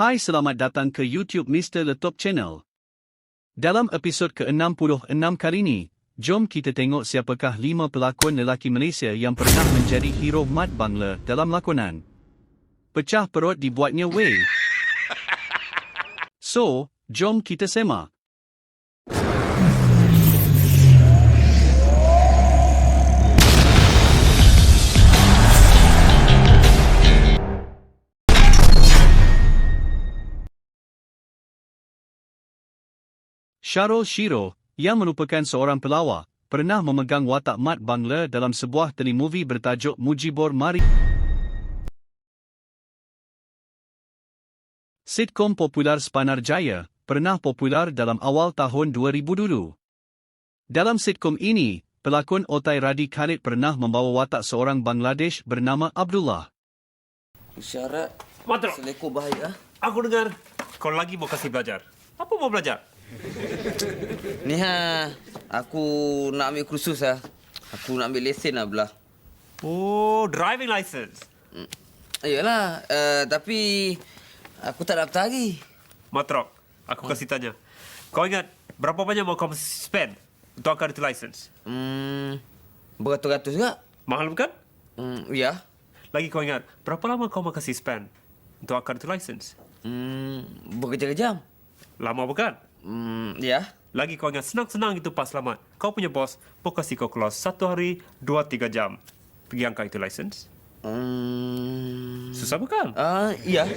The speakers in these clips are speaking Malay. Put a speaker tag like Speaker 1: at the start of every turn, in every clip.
Speaker 1: Hai selamat datang ke YouTube Mr. Letop Channel. Dalam episod ke-66 kali ini, jom kita tengok siapakah lima pelakon lelaki Malaysia yang pernah menjadi hero mat bangla dalam lakonan. Pecah perut dibuatnya way. So, jom kita semak. Syarul Shiro, yang merupakan seorang pelawak, pernah memegang watak mat bangla dalam sebuah telemovie bertajuk Mujibur Mari. Sitkom popular Spanar Jaya, pernah popular dalam awal tahun 2000 dulu. Dalam sitkom ini, pelakon Otai Radi Khalid pernah membawa watak seorang Bangladesh bernama Abdullah.
Speaker 2: Syarat
Speaker 3: Matrok,
Speaker 2: selekor bahaya.
Speaker 3: aku dengar kau lagi mau kasih belajar. Apa mau belajar?
Speaker 2: Ni ha, aku nak ambil kursus ah. Aku nak ambil lesen lah belah.
Speaker 3: Oh, driving license.
Speaker 2: Ayolah, uh, tapi aku tak daftar lagi.
Speaker 3: Matrok, aku kasih tanya. Kau ingat berapa banyak mau kau spend untuk angkat itu license?
Speaker 2: Hmm, beratus-ratus juga.
Speaker 3: Mahal bukan?
Speaker 2: Hmm, ya.
Speaker 3: Lagi kau ingat berapa lama kau mau kasih spend untuk angkat itu license?
Speaker 2: Hmm, berkejam-kejam.
Speaker 3: Lama bukan?
Speaker 2: Hmm, ya.
Speaker 3: Lagi kau ingat senang-senang itu pas selamat. Kau punya bos mau kasih kau keluar satu hari, dua, tiga jam. Pergi angkat itu license.
Speaker 2: Hmm,
Speaker 3: Susah bukan?
Speaker 2: ah, ya.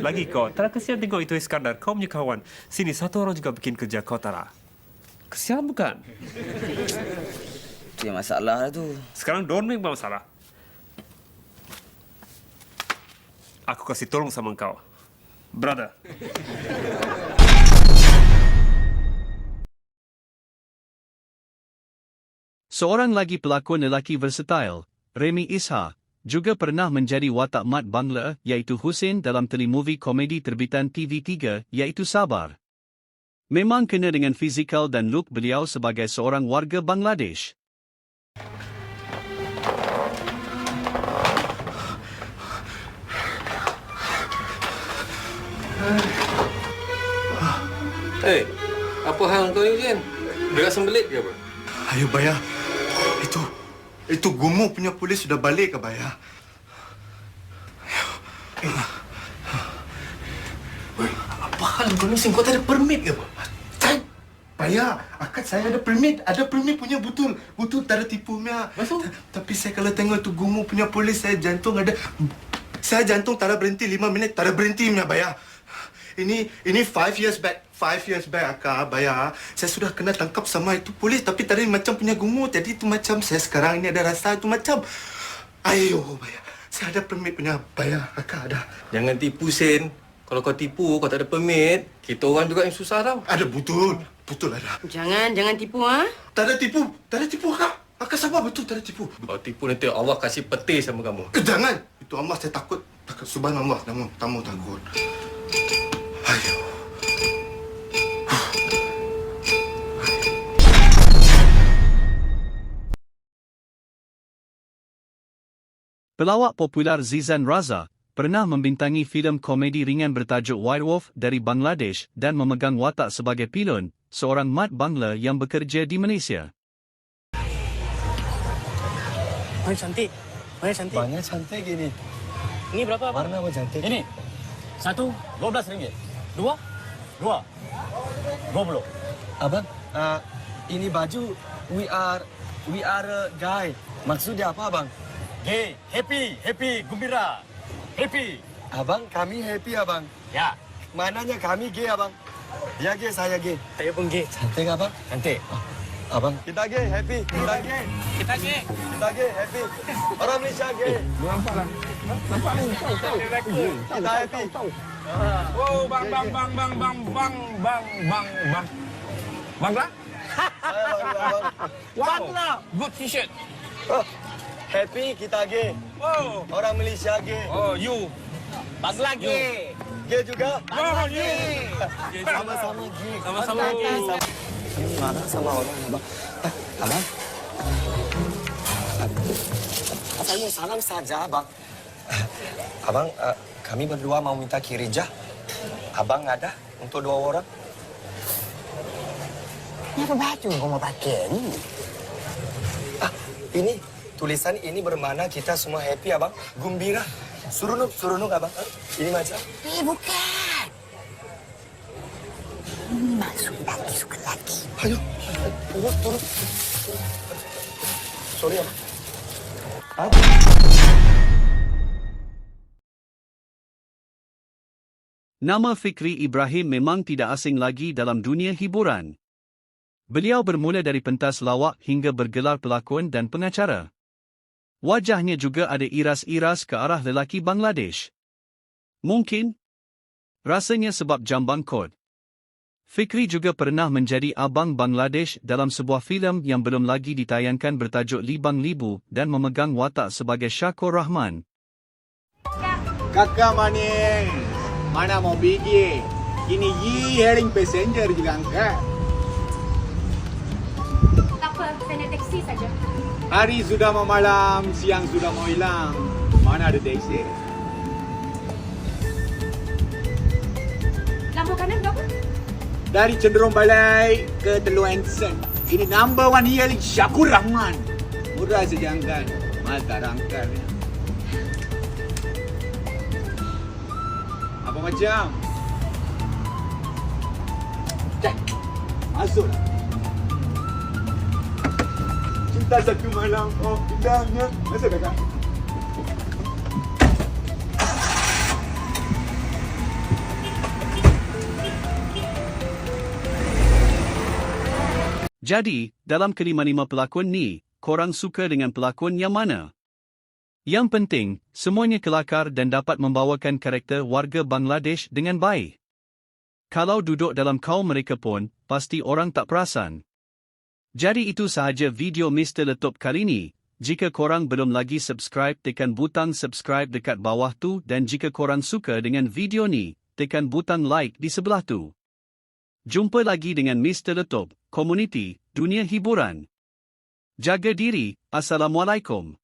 Speaker 3: Lagi kau, tak kesian tengok itu Iskandar. Kau punya kawan. Sini satu orang juga bikin kerja kau tak ada. Kesian bukan?
Speaker 2: Itu yang masalah lah tu.
Speaker 3: Sekarang don't make masalah. Aku kasih tolong sama kau. Brother.
Speaker 1: Seorang lagi pelakon lelaki versatile, Remy Isha, juga pernah menjadi watak mat bangla iaitu Hussein dalam telemovie komedi terbitan TV3 iaitu Sabar. Memang kena dengan fizikal dan look beliau sebagai seorang warga Bangladesh.
Speaker 4: Hei, apa hal kau ni, Jen? Berat sembelit ke apa?
Speaker 5: Ayo bayar. Itu itu gumu punya polis sudah balik ke bayar.
Speaker 4: Apa hal kau ni, Sen? Kau tak ada permit ke apa?
Speaker 5: Tak. Bayar. Akad saya ada permit. Ada permit punya betul. Betul tak ada tipu punya.
Speaker 4: Betul.
Speaker 5: Ta- Tapi saya kalau tengok tu gumu punya polis saya jantung ada saya jantung tak ada berhenti lima minit tak ada berhenti punya bayar. Ini ini five years back. Five years back akak bayar. Saya sudah kena tangkap sama itu polis tapi tadi macam punya gumu. Jadi itu macam saya sekarang ini ada rasa itu macam ayo bayar. Saya ada permit punya bayar akak ada.
Speaker 4: Jangan tipu, Sen. Kalau kau tipu, kau tak ada permit, kita orang juga yang susah tau.
Speaker 5: Ada betul. Betul ada.
Speaker 6: Jangan, jangan tipu ha.
Speaker 5: Tak ada tipu. Tak ada tipu akak. Akak sabar betul tak ada tipu.
Speaker 4: Kau tipu nanti Allah kasih peti sama kamu.
Speaker 5: Eh, jangan. Itu Allah saya takut. Takut subhanallah. Namun tamu takut.
Speaker 1: Pelawak popular Zizan Raza pernah membintangi filem komedi ringan bertajuk White Wolf dari Bangladesh dan memegang watak sebagai pilon, seorang mat bangla yang bekerja di Malaysia.
Speaker 7: Mana cantik. Mana cantik.
Speaker 8: Banyak cantik gini.
Speaker 7: Ini berapa abang?
Speaker 8: Warna pun cantik.
Speaker 7: Ini. Satu, dua belas ringgit. Dua, dua. Dua puluh.
Speaker 8: Abang, uh, ini baju we are we are a guy. Maksudnya apa, abang?
Speaker 7: Gay, happy, happy, gembira. Happy.
Speaker 8: Abang, kami happy, abang.
Speaker 7: Ya,
Speaker 8: Mananya kami gay, abang? Dia gay, saya gay.
Speaker 7: saya pun gay.
Speaker 8: Cantik, abang?
Speaker 7: Cantik.
Speaker 8: Abang. Kita gay, happy. Kita gay.
Speaker 7: Kita gay.
Speaker 8: Kita gay, happy. Orang Malaysia gay. Nampak lah. Nampak ni. Kita happy.
Speaker 7: Wow, bang, bang, bang, bang, bang, bang, bang, bang, bang. Bangla? Bangla. Good t-shirt.
Speaker 8: Oh, happy, kita gay.
Speaker 7: Wow.
Speaker 8: Orang Malaysia gay.
Speaker 7: Oh, you. Bangla gay.
Speaker 8: Gay juga.
Speaker 7: Oh, you.
Speaker 8: Sama-sama gay.
Speaker 3: Sama-sama.
Speaker 8: Marah sama orang, abang. Eh, abang. Saya salam saja, abang. Abang, eh, kami berdua mau minta kirijah. Abang ada untuk dua orang?
Speaker 6: Kenapa baju kau mau pakai ni?
Speaker 8: Ah, ini tulisan ini bermakna kita semua happy abang, gembira. Surunuk, surunuk abang. Ah, Ini macam.
Speaker 6: Eh, bukan. Ini maksud laki suka laki.
Speaker 8: Ayo, turun, turun. Sorry abang.
Speaker 1: Nama Fikri Ibrahim memang tidak asing lagi dalam dunia hiburan. Beliau bermula dari pentas lawak hingga bergelar pelakon dan pengacara. Wajahnya juga ada iras-iras ke arah lelaki Bangladesh. Mungkin? Rasanya sebab jambang kod. Fikri juga pernah menjadi abang Bangladesh dalam sebuah filem yang belum lagi ditayangkan bertajuk Libang Libu dan memegang watak sebagai Syakur Rahman.
Speaker 9: Kakak manis, mana mau pergi? Ini Yi Hailing Passenger juga angkat.
Speaker 10: Tak apa, saya naik teksi saja.
Speaker 9: Hari sudah mau malam, siang sudah mau hilang. Mana ada teksi?
Speaker 10: Lampu kanan berapa?
Speaker 9: Dari cenderung balai ke Teluk Anson. Ini number one Hailing Syakur Rahman. Murah saja angkat. Mal tak rangkal. Apa macam? Cek. Masuklah. Cinta satu malam, oh indahnya. Masuk kakak.
Speaker 1: Jadi, dalam kelima-lima pelakon ni, korang suka dengan pelakon yang mana? Yang penting, semuanya kelakar dan dapat membawakan karakter warga Bangladesh dengan baik. Kalau duduk dalam kaum mereka pun, pasti orang tak perasan. Jadi itu sahaja video Mr. Letup kali ni. Jika korang belum lagi subscribe, tekan butang subscribe dekat bawah tu dan jika korang suka dengan video ni, tekan butang like di sebelah tu. Jumpa lagi dengan Mr. Letup, Komuniti, Dunia Hiburan. Jaga diri, Assalamualaikum.